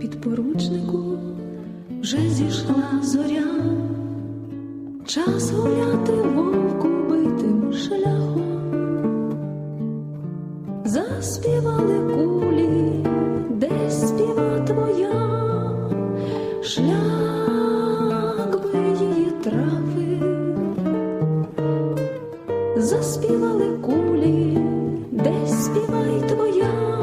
підпоручнику вже зійшла зоря, час гуляти вовку битим шляхом. Заспівали кулі, десь співа твоя, шлях би її травив. Заспівали кулі, десь співай твоя,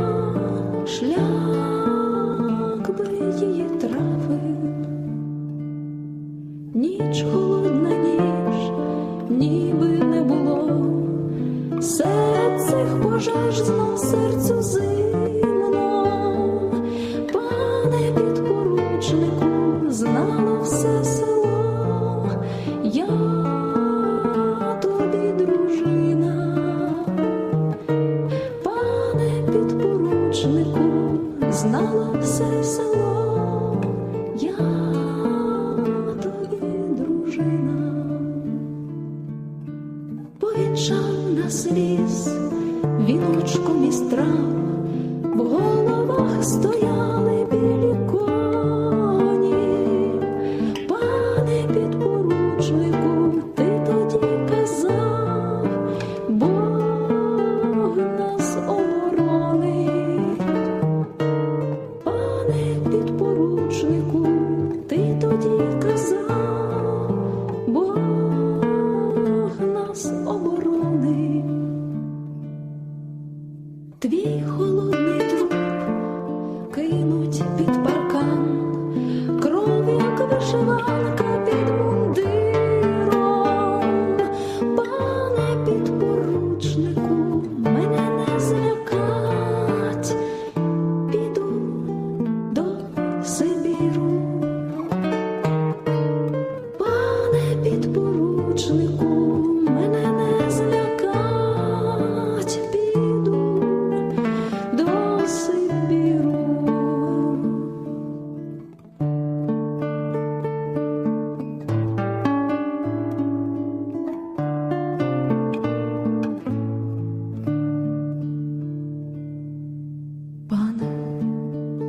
ніби не було. Серед цих пожеж знов серцю зимно, пане підпоручнику, знало все село, я тобі дружина, пане підпоручнику, знало все село, ліс, віночком із в головах стояли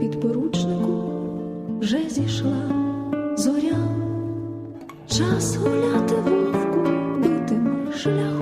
підпоручнику, вже зійшла зоря, час гуляти вовку битим шляхом.